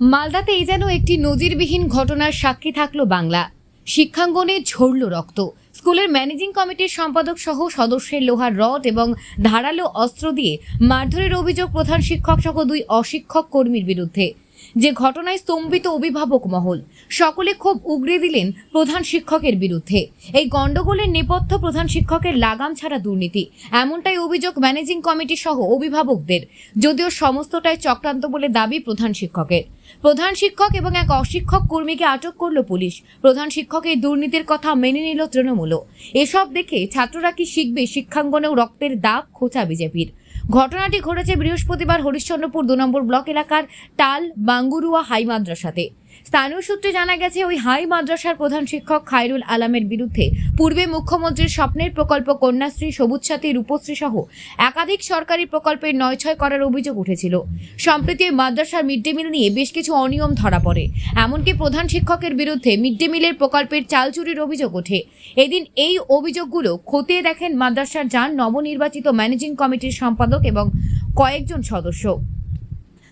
মালদাতে এই যেন একটি নজিরবিহীন ঘটনার সাক্ষী থাকল বাংলা। শিক্ষাঙ্গনে ঝরল রক্ত। স্কুলের ম্যানেজিং কমিটির সম্পাদক সহ সদস্যের লোহার রড এবং ধারালো অস্ত্র দিয়ে মারধরের অভিযোগ প্রধান শিক্ষক সহ দুই অশিক্ষক কর্মীর বিরুদ্ধে। যে ঘটনায় স্তম্ভিত অভিভাবক মহল। সকলে ক্ষোভ উগরে দিলেন প্রধান শিক্ষকের বিরুদ্ধে। এই গণ্ডগোলের নেপথ্য প্রধান শিক্ষকের লাগাম ছাড়া দুর্নীতি। এমনটাই অভিযোগ ম্যানেজিং কমিটি সহ অভিভাবকদের। যদিও সমস্তটাই চক্রান্ত বলে দাবি প্রধান শিক্ষকের। প্রধান শিক্ষক এবং এক অশিক্ষক কর্মীকে আটক করল পুলিশ। প্রধান শিক্ষক এই দুর্নীতির কথা মেনে নিল তৃণমূলও। এসব দেখে ছাত্ররা কি শিখবে শিক্ষাঙ্গনেও রক্তের দাগ? খোঁচা বিজেপির। ঘটনাটি ঘটেছে বৃহস্পতিবার হরিশ্চন্দ্রপুর দু নম্বর ব্লক এলাকার টাল বাঙ্গুরুয়া হাই মাদ্রাসাতে। স্থানীয় সূত্রে জানা গেছে, ওই হাই মাদ্রাসার প্রধান শিক্ষক খায়রুল আলামের বিরুদ্ধে পূর্বে মুখ্যমন্ত্রীর স্বপ্নের প্রকল্প কন্যাশ্রী, সবুজ সাথী, রূপশ্রী সহ একাধিক সরকারি প্রকল্পের নয় ছয় করার অভিযোগ উঠেছিল। সম্প্রতি মাদ্রাসার মিড ডে মিল নিয়ে বেশ কিছু অনিয়ম ধরা পড়ে। এমনকি প্রধান শিক্ষকের বিরুদ্ধে মিড ডে মিলের প্রকল্পের চাল চুরির অভিযোগ ওঠে। এদিন এই অভিযোগগুলো খতিয়ে দেখেন মাদ্রাসার যান নবনির্বাচিত ম্যানেজিং কমিটির সম্পাদক এবং কয়েকজন সদস্য।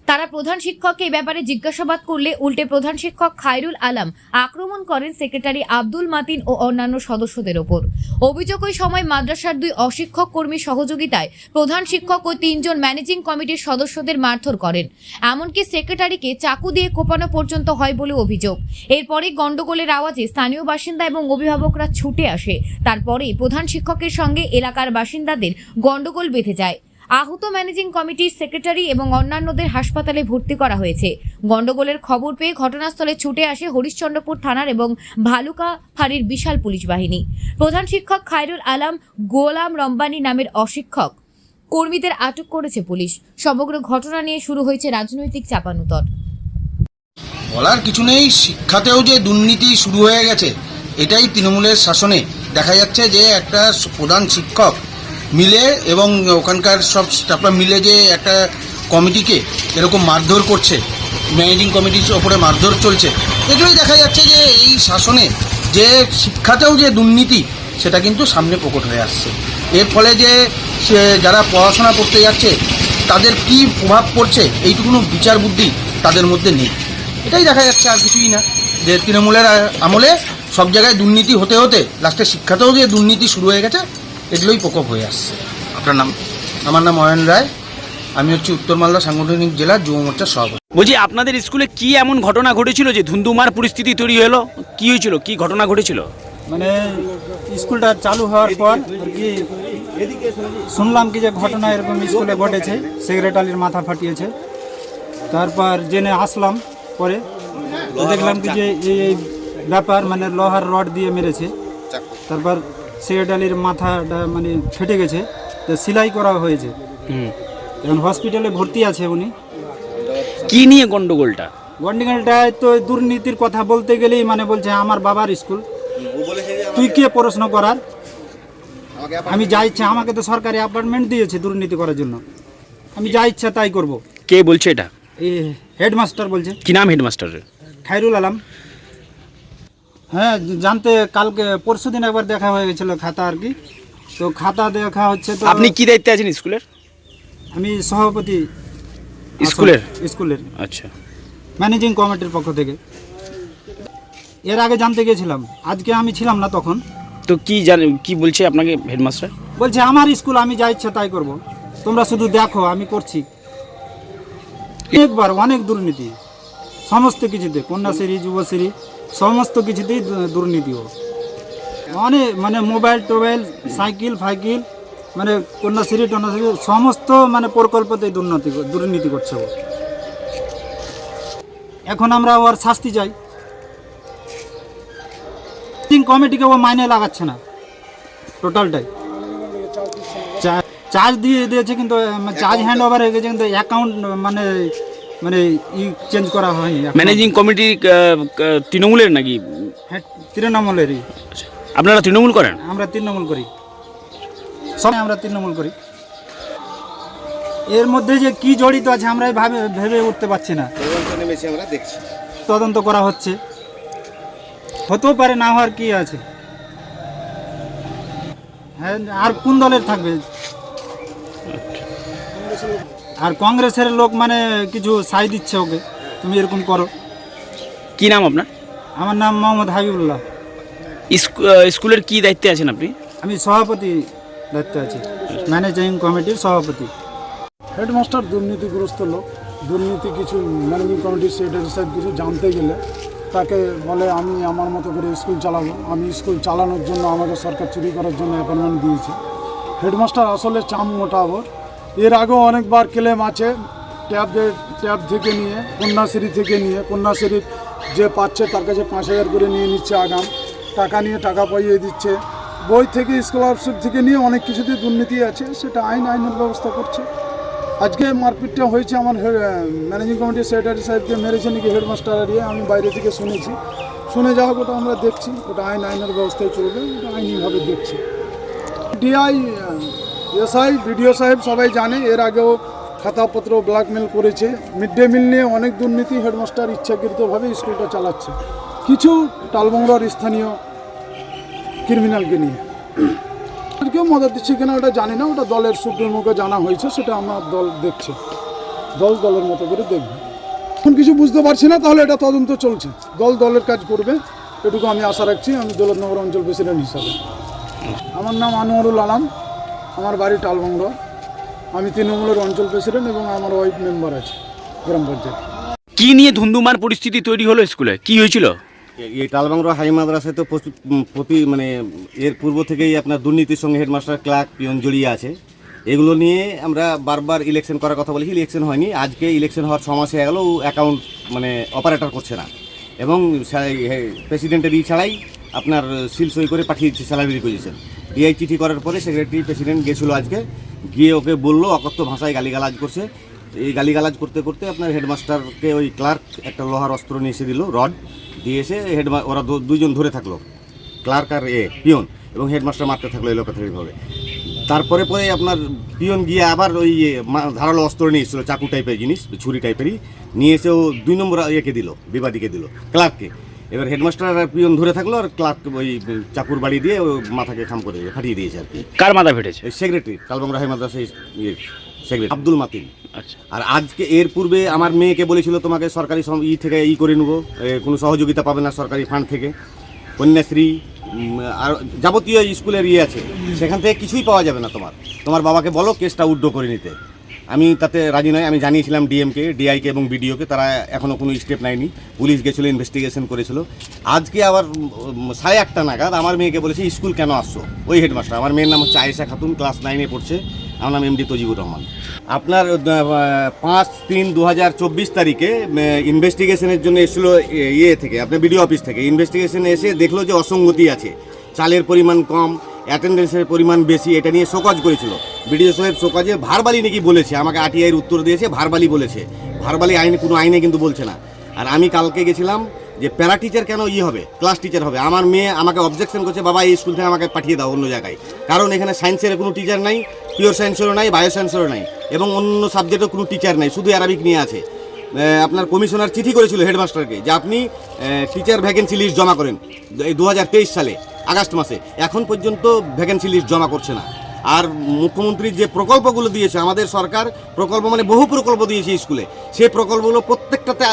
তারা প্রধান শিক্ষককে এই ব্যাপারে জিজ্ঞাসাবাদ করলে উল্টে প্রধান শিক্ষক খায়রুল আলম আক্রমণ করেন সেক্রেটারি আব্দুল মাতিন ও অন্যান্য সদস্যদের ওপর। অভিযোগ ওই সময় মাদ্রাসার দুই অশিক্ষক কর্মী সহযোগিতায় প্রধান শিক্ষক ও তিনজন ম্যানেজিং কমিটির সদস্যদের মারধর করেন। এমনকি সেক্রেটারিকে চাকু দিয়ে কোপানো পর্যন্ত হয় বলে অভিযোগ। এরপরে গন্ডগোলের আওয়াজে স্থানীয় বাসিন্দা এবং অভিভাবকরা ছুটে আসে। তারপরে প্রধান শিক্ষকের সঙ্গে এলাকার বাসিন্দাদের গন্ডগোল বেঁধে যায়। আহত ম্যানেজিং কমিটির সেক্রেটারি এবং অন্যান্যদের হাসপাতালে ভর্তি করা হয়েছে। গন্ডগোলের খবর পেয়ে ঘটনাস্থলে ছুটে আসে হরিশ্চন্দ্রপুর থানার এবং ভালুকা ফাঁড়ির বিশাল পুলিশ বাহিনী। প্রধান শিক্ষক খায়রুল আলম, গোলাম রম্বানি নামের অশিক্ষক কর্মীদের আটক করেছে পুলিশ। সমগ্র ঘটনা নিয়ে শুরু হয়েছে রাজনৈতিক চাপানুতর। বলার কিছু নেই, শিক্ষাতেও যে দুর্নীতি শুরু হয়ে গেছে, এটাই তৃণমূলের শাসনে। দেখা যাচ্ছে যে একটা প্রধান শিক্ষক মিলে এবং ওখানকার সব স্টাফরা মিলে যে একটা কমিটিকে এরকম মারধর করছে ম্যানেজিং কমিটির ওপরে মারধর চলছে, এগুলোই দেখা যাচ্ছে যে এই শাসনে যে শিক্ষাতেও যে দুর্নীতি, সেটা কিন্তু সামনে প্রকট হয়ে আসছে। এর ফলে যে সে যারা পড়াশোনা করতে যাচ্ছে, তাদের কি প্রভাব পড়ছে এইটুকুনো বিচার বুদ্ধি তাদের মধ্যে নেই। এটাই দেখা যাচ্ছে আর কিছুই না, যে তৃণমূলের আমলে সব জায়গায় দুর্নীতি হতে হতে লাস্টে শিক্ষাতেও যে দুর্নীতি শুরু হয়ে গেছে এগুলোই প্রকোপ হয়ে আসছে। আপনার নাম? আমার নাম অয়ন রায়। আমি হচ্ছে উত্তর মালদা সাংগঠনিক জেলার যুব মোর্চার সভাপতি। বলছি আপনাদের স্কুলে কি এমন ঘটনা ঘটেছিল যে ধুন্ধুমার পরিস্থিতি তৈরি হলো? কি হয়েছিল? কি ঘটনা ঘটেছিল? মানে স্কুলটা চালু হওয়ার পর আর কি শুনলাম কি যে ঘটনা এরকম স্কুলে ঘটেছে সেক্রেটারির মাথা ফাটিয়েছে। তারপর জেনে আসলাম পরে দেখলাম কি যে এই ব্যাপার মানে লোহার রড দিয়ে মেরেছে। তারপর সেক্রেটারির মাথাটা মানে ফেটে গেছে তো সেলাই করা হয়েছে। হুম। এখন হসপিটালে ভর্তি আছে উনি। কি নিয়ে গন্ডগোলটা? গন্ডিগালটায় তো দুর্নীতির কথা বলতে গেলেই মানে বলছে আমার বাবার স্কুল। তুই কে পড়াশোনা করার? আমি যা ইচ্ছা আমাকে তো সরকারি অ্যাপার্টমেন্ট দিয়েছে দুর্নীতি করার জন্য। আমি যা ইচ্ছা তাই করব। কে বলছে এটা? হেডমাস্টার বলছে। কি নাম হেডমাস্টারের খাইরুল আলম। হ্যাঁ জানতে কালকে পরশু দিন একবার দেখা হয়ে গেছিল খাতা আর কি। তো খাতা দেখা হচ্ছে তো আপনি কি দায়িত্বে আছেন স্কুলের? আমি সভাপতি স্কুলের? স্কুলের। আচ্ছা। ম্যানেজিং কমিটির পক্ষ থেকে। এর আগে জানতে গিয়েছিলাম। আজকে আমি ছিলাম না তখন। তো কি জানেন কি বলছে আপনাকে হেডমাস্টার? বলছে আমার স্কুল আমি যা ইচ্ছা তাই করব। তোমরা শুধু দেখো আমি করছি। অনেকবার অনেক দুর্নীতি। সমস্ত কিছুতে। কন্যাশ্রী যুবশ্রী সমস্ত কিছুতেই দুর্নীতি ও অনেক মানে মোবাইল, টোবাইল, সাইকেল, ফাইকেল মানে কন্যাশ্রী, টন্যাশ্রী, সমস্ত মানে প্রকল্পতেই দুর্নীতি দুর্নীতি করছে ও এখন আমরা ওর শাস্তি চাই। কমিটিকে ও মাইনে লাগাচ্ছে না। টোটালটাই চার্জ দিয়ে দিয়েছে কিন্তু চার্জ হ্যান্ড ওভার হয়ে গেছে কিন্তু অ্যাকাউন্ট মানে মানে ই চেঞ্জ করা হয়নি। ম্যানেজিং কমিটি তৃণমূলের নাকি? হ্যাঁ তৃণমূলেরই। আপনারা তৃণমূল করেন? আমরা তৃণমূল করি। সবাই আমরা তৃণমূল করি। এর মধ্যে যে কি জড়িত আছে আমরা ভাবে ভেবে উঠতে পারছি না। তদন্ত করা হচ্ছে। হতেও পারে না হওয়ার কি আছে? হ্যাঁ আর কোন দলের থাকবে? আর কংগ্রেসের লোক মানে কিছু সাই দিচ্ছে ওকে। তুমি এরকম করো। কি নাম আপনার? আমার নাম মোহাম্মদ হাবিবুল্লাহ। স্কুলের কি দায়িত্বে আছেন আপনি? আমি সভাপতি দায়িত্বে আছি। ম্যানেজিং কমিটির সভাপতি। হেডমাস্টার দুর্নীতিগ্রস্ত লোক। দুর্নীতি কিছু ম্যানেজিং কমিটির সেক্রেটারি সাহেব কিছু জানতে গেলে তাকে বলে আমি আমার মতো করে স্কুল চালাবো। আমি স্কুল চালানোর জন্য আমাকে সরকার চুরি করার জন্য অ্যাপয়েন্টমেন্ট দিয়েছে। হেডমাস্টার আসলে চাম মোটাবর এর আগেও অনেকবার ক্লেম আছে ট্যাবের ট্যাব থেকে নিয়ে, কন্যাশ্রী থেকে নিয়ে, কন্যাশ্রী যে পাচ্ছে তার কাছে পাঁচ হাজার করে নিয়ে নিচ্ছে আগাম। টাকা নিয়ে টাকা পাইয়ে দিচ্ছে। বই থেকে স্কলারশিপ থেকে নিয়ে অনেক কিছুতে দুর্নীতি আছে, সেটা আইন, আইনের ব্যবস্থা করছে। আজকে মারপিটটা হয়েছে আমার ম্যানেজিং কমিটির সেক্রেটারি সাহেবকে মেরেছে নাকি হেডমাস্টার এরিয়া আমি বাইরে থেকে শুনেছি। শুনে যা হোক ওটা আমরা দেখছি, ওটা আইন, আইনের ব্যবস্থায় চলবে, ওটা আইনিভাবে দেখছি। ডিআই এসআই বিডিও সাহেব সবাই জানে, এর আগেও খাতাপত্র ব্ল্যাকমেল করেছে। মিড ডে মিল নিয়ে অনেক দুর্নীতি, হেডমাস্টার ইচ্ছাকৃতভাবে স্কুলটা চালাচ্ছে। কিছু টালবংলার স্থানীয় ক্রিমিনালকে নিয়ে। কেউ মদত দিচ্ছে কিনা ওটা জানি না, ওটা দলের সুপ্রিমোকে জানা হয়েছে, সেটা আমার দল দেখছে। দল দলের মতো করে দেখবে। এখন কিছু বুঝতে পারছি না, তাহলে এটা তদন্ত চলছে। দল দলের কাজ করবে, এটুকু আমি আশা রাখছি, আমি দৌলতনগর অঞ্চল প্রেসিডেন্ট হিসাবে। আমার নাম আনোয়ারুল আলম। আমার বাড়ি টালবঙ্গ। আমি তৃণমূলের অঞ্চল প্রেসিডেন্ট এবং আমার ওয়াইফ মেম্বার আছে গ্রাম পঞ্চায়েত। কি নিয়ে ধুন্ধুমার পরিস্থিতি তৈরি হলো স্কুলে? কি হয়েছিল? এই টালবাংরা হাই মাদ্রাসায় তো প্রচুর- প্রতি মানে এর পূর্ব থেকেই আপনার দুর্নীতির সঙ্গে হেডমাস্টার ক্লার্ক পিয়ন জড়িয়ে আছে। এগুলো নিয়ে আমরা বারবার ইলেকশন করার কথা বলেছি ইলেকশন হয়নি। আজকে ইলেকশন হওয়ার ছ মাস হয়ে গেল অ্যাকাউন্ট মানে অপারেটর করছে না। এবং প্রেসিডেন্টের ই ছাড়াই আপনার সিল সই করে পাঠিয়ে দিচ্ছে স্যালারি রিকুইজিশন ডিআই চিঠি করার পরে সেক্রেটারি প্রেসিডেন্ট গেছিল আজকে, গিয়ে ওকে বলল, অকথ্য ভাষায় গালিগালাজ করছে। এই গালিগালাজ করতে করতে আপনার হেডমাস্টারকে ওই ক্লার্ক একটা লোহার অস্ত্র নিয়ে এসে দিল রড দিয়ে এসে হেডমা ওরা দু- দুইজন ধরে থাকল। ক্লার্ক আর এ, পিয়ন, এবং হেডমাস্টার মারতে থাকল এলোপ্যাথিকভাবে তারপরে পরে আপনার পিয়ন গিয়ে আবার ওই ধারালো অস্ত্র নিয়ে এসেছিল, চাকু টাইপের জিনিস, ছুরি টাইপেরই নিয়ে এসে ও দুই নম্বর ইয়েকে দিল, বিবাদীকে দিল ক্লার্ককে এবার হেডমাস্টার আর পিয়ন ধরে থাকল আর ক্লার্ক ওই চাকুর বাড়ি দিয়ে ও মাথাকে খাম করে দিয়ে ফাটিয়ে দিয়েছে আর কি। কার মাথা ফেটেছে? সেক্রেটারি কালবাংরা হাই মাদ্রাসা ইয়ে সেক্রেটারি আব্দুল মাতিন। আচ্ছা। আর আজকে এর পূর্বে আমার মেয়েকে বলেছিল তোমাকে সরকারি ই থেকে ই করে নেব। কোনো সহযোগিতা পাবে না সরকারি ফান্ড থেকে। কন্যাশ্রী আর যাবতীয় স্কুলের ইয়ে আছে। সেখান থেকে কিছুই পাওয়া যাবে না তোমার। তোমার বাবাকে বলো কেসটা উড্ডো করে নিতে। আমি তাতে রাজি নয় আমি জানিয়েছিলাম ডিএমকে, ডিআইকে এবং বিডিওকে, তারা এখনও কোনো স্টেপ নেয়নি। পুলিশ গেছিল ইনভেস্টিগেশন করেছিল। আজকে আবার সাড়ে আটটা নাগাদ আমার মেয়েকে বলেছে, স্কুল কেন আসছো? ওই হেডমাস্টার আমার মেয়ের নাম হচ্ছে আয়েশা খাতুন ক্লাস নাইনে পড়ছে। আমার নাম এমডি তজিবুর রহমান। আপনার পাঁচ তিন দু হাজার চব্বিশ তারিখে ইনভেস্টিগেশনের জন্য এসেছিল ইয়ে থেকে, আপনার বিডিও অফিস থেকে। ইনভেস্টিগেশনে এসে দেখল যে অসঙ্গতি আছে। চালের পরিমাণ কম অ্যাটেন্ডেন্সের পরিমাণ বেশি, এটা নিয়ে শোকজ করেছিল। বিডিও সাহেব শোকজে ভারবালি নাকি বলেছে, আমাকে আরটিআইয়ের উত্তর দিয়েছে, ভারবালি বলেছে। ভারবালি আইনে, কোনো আইনে কিন্তু বলছে না। আর আমি কালকে গেছিলাম যে প্যারা টিচার কেন ই হবে? ক্লাস টিচার হবে। আমার মেয়ে আমাকে অবজেকশন করছে, বাবা, এই স্কুল থেকে আমাকে পাঠিয়ে দাও অন্য জায়গায়। কারণ এখানে সায়েন্সের কোনো টিচার নাই পিওর সায়েন্সেরও নাই বায়ো সায়েন্সেরও নাই, এবং অন্য সাবজেক্টের কোনো টিচার নাই, শুধু অ্যারাবিক নিয়ে আছে। আপনার কমিশনার চিঠি করেছিল হেডমাস্টারকে যে আপনি টিচার ভ্যাকেন্সি লিস্ট জমা করেন দু সালে। আগস্ট মাসে। এখন পর্যন্ত ভ্যাকেন্সি লিস্ট জমা করছে না। আর মুখ্যমন্ত্রী যে প্রকল্পগুলো দিয়েছে, আমাদের সরকার প্রকল্প মানে বহু প্রকল্প দিয়েছে স্কুলে। সেই প্রকল্পগুলো প্রত্যেকটাতে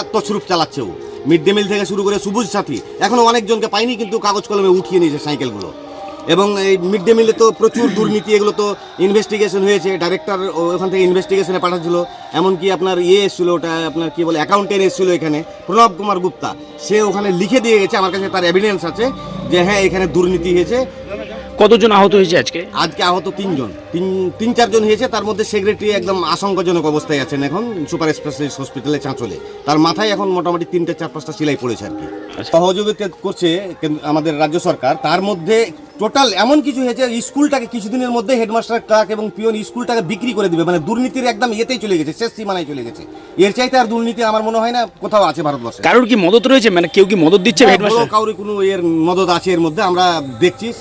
চালাচ্ছে ও। মিড ডে মিল থেকে শুরু করে সবুজ সাথী এখনও অনেকজনকে পাইনি কিন্তু কাগজ কলমে উঠিয়ে নিয়েছে সাইকেলগুলো। এবং এই মিড ডে মিলে তো প্রচুর দুর্নীতি, এগুলো তো ইনভেস্টিগেশন হয়েছে ডাইরেক্টর ওখান থেকে ইনভেস্টিগেশনে পাঠাচ্ছিল। এমনকি আপনার ইয়ে এসেছিল, ওটা আপনার কি বলে অ্যাকাউন্টেন্ট এসেছিল এখানে, প্রণব কুমার গুপ্তা। সে ওখানে লিখে দিয়ে গেছে, আমার কাছে তার এভিডেন্স আছে। যে হ্যাঁ এখানে দুর্নীতি হয়েছে। কতজন আহত হয়েছে আজকে? আজকে আহত তিনজন। তিন তিন চারজন হয়েছে তার মধ্যে সেক্রেটারি একদম আশঙ্কাজনক অবস্থায় আছেন এখন সুপার স্পেশালিস্ট হসপিটালে চাঁচলে। তার মাথায় এখন মোটামুটি তিনটে চার পাঁচটা সিলাই পড়েছে আর কি। আচ্ছা। সহযোগিতা করছে আমাদের রাজ্য সরকার। তার মধ্যে টোটাল এমন কিছু হয়েছে স্কুলটাকে কিছুদিনের মধ্যে হেডমাস্টার ক্লার্ক এবং পিওন স্কুলটাকে বিক্রি করে দিবে। মানে দুর্নীতির একদম ইয়েতেই চলে গেছে শেষ সীমানায় চলে গেছে। এর চাইতে আর দুর্নীতি আমার মনে হয় না কোথাও আছে ভারতবর্ষে। কারোর কি মদত রয়েছে? মানে কেউ কি মদত দিচ্ছে হ্যাঁ, হেডমাস্টার কাউরি কোনো এর মদত আছে এর মধ্যে আমরা দেখছি।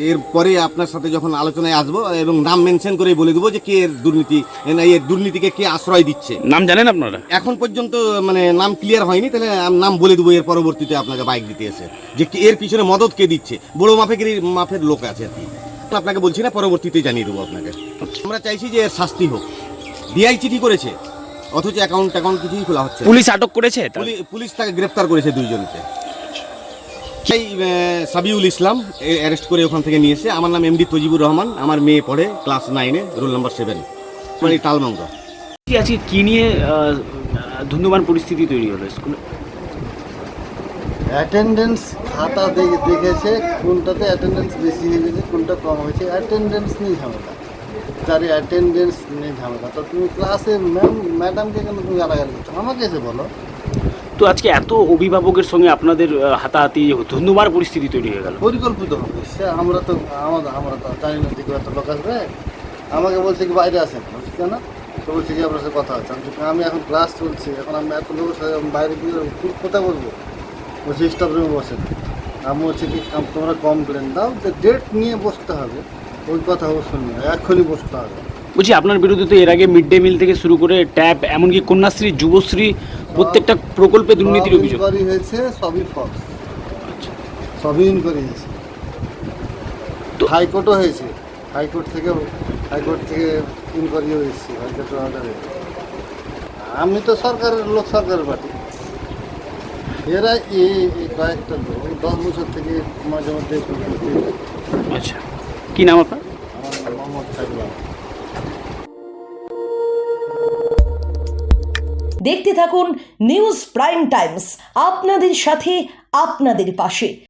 এর পরে আপনার সাথে যখন আলোচনায় আসব এবং নাম মেনশন করে বলে দেবো যে কে এর দুর্নীতি না এর দুর্নীতিকে কে আশ্রয় দিচ্ছে। নাম জানেন আপনারা? এখন পর্যন্ত মানে নাম ক্লিয়ার হয়নি তাহলে নাম বলে দেবো এর পরবর্তীতে আপনাকে বাইক দিতে এসে। যে কে- এর পিছনে মদত কে দিচ্ছে? বড় মাফেকের মাফের লোক আছে আর কি। আপনাকে বলছি না পরবর্তীতে জানিয়ে দেবো আপনাকে। আমরা চাইছি যে এর শাস্তি হোক। ডিআই চিঠি করেছে? অথচ অ্যাকাউন্ট অ্যাকাউন্ট কিছুই খোলা হচ্ছে পুলিশ আটক করেছে? পুলিশ তাকে গ্রেপ্তার করেছে দুইজনকে। সেই সাবিউল ইসলাম অ্যারেস্ট করে ওখান থেকে নিয়ে এসে আমার নাম এমডি তজিবুর রহমান আমার মেয়ে পড়ে ক্লাস নাইনে রোল নাম্বার সেভেন মানে টালমাংদ কি আজকে কি নিয়ে ধুন্ধুমার পরিস্থিতি তৈরি হলো স্কুলে? অ্যাটেন্ডেন্স খাতা দেখে দেখেছে কোনটাতে অ্যাটেন্ডেন্স বেশি হয়ে গেছে কোনটা কম হয়েছে। অ্যাটেন্ডেন্স নিয়ে ঝামেলা। যার অ্যাটেন্ডেন্স নিয়ে ঝামেলা। তো তুমি ক্লাসে ম্যাম ম্যাডামকে কেন তুমি গালাগালি করছ? আমাকে এসে বলো। তো আজকে এত অভিভাবকের সঙ্গে আপনাদের হাতাহাতি ধুন্ধুমার পরিস্থিতি তৈরি হয়ে গেল। পরিকল্পিত হবে। সে আমরা তো আমাদের আমরা তো জানি না দিকে এত লোক আসবে। আমাকে বলছে কি বাইরে আসেন। বলছি কেন? তো বলছে কি আপনার সাথে কথা হচ্ছে। আমি এখন ক্লাস চলছে। এখন আমি এত লোকের সাথে বাইরে গিয়ে কোথায় বলব বলছি স্টাফ রুমে বসেন আমি হচ্ছে কি তোমরা কমপ্লেন দাও যে ডেট নিয়ে বসতে হবে ওই কথা অবশ্যই নয় এখনই বসতে হবে। বলছি আপনার বিরুদ্ধে তো এর আগে মিড ডে মিল থেকে শুরু করে ট্যাব এমনকি কন্যাশ্রী যুবশ্রী প্রত্যেকটা প্রকল্পে দুর্নীতির অভিযোগ। হয়েছে সবই ফলস সবই ইনকোয়ারি হয়েছে। তো- হাইকোর্টও হয়েছে। হাইকোর্ট থেকে হাইকোর্ট থেকে ইনকোয়ারিও এসেছে হাইকোর্টের অর্ডারে আমি তো সরকারের লোক সরকারের পার্টি এরা এই কয়েকটা দশ বছর থেকে মাঝে মধ্যে আচ্ছা। কি নাম আপনার? আমার মোহাম্মদ সাইবুল দেখতে থাকুন নিউজ প্রাইম টাইমস আপনাদের সাথে আপনাদের পাশে।